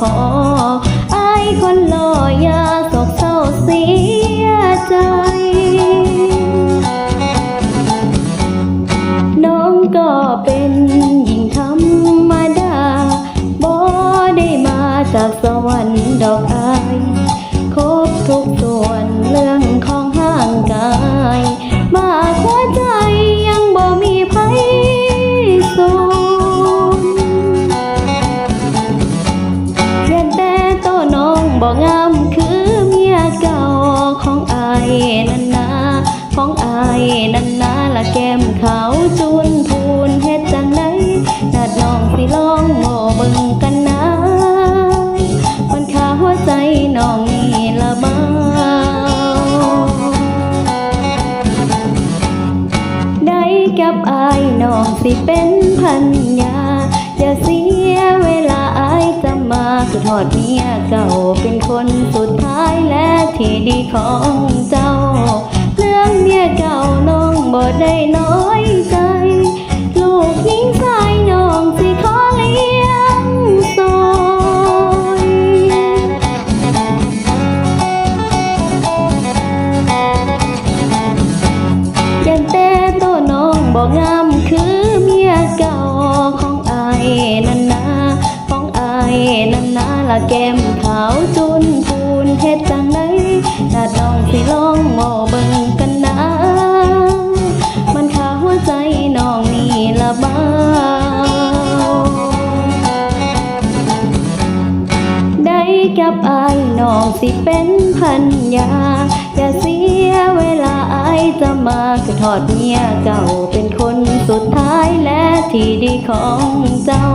ขออาคนหล่ออย่าตกเศร้าเสียใจ น้องก็เป็นหญิงธรรมดาบ่ได้มาจากสวรรค์ดอก งามคือเมียเก่าของอายนันนาของอายนันนาละแก้มขาวจุนพูนเฮ็ดจังไดนัดน้องสิลองโง่เบิ่งกันนะมันขาหัวใจน้องนี่ละเบาได้กับอายน้องสิเป็นพันยา มาคือทอดเมียเก่าเป็นคนสุดท้ายและที่ดีของเจ้าเรื่องเมียเก่าน้องบ่ได้น้อยใจ ลูกยิงชายน้องสิขอเลี้ยงซอยยันแต่ตัวน้องบอกงามคือเมียเก่า แก้มขาวจุนพูนเฮ็ดจังไดถ้าน้องสิลองมอเบิ่งกันนะ มันขาหัวใจน้องนี่ละเบาได้กับอายน้องสิเป็นพันยา อย่าเสียเวลาอายจะมาคือทอดเมียเก่าเป็นคนสุดท้ายและที่ดีของเจ้า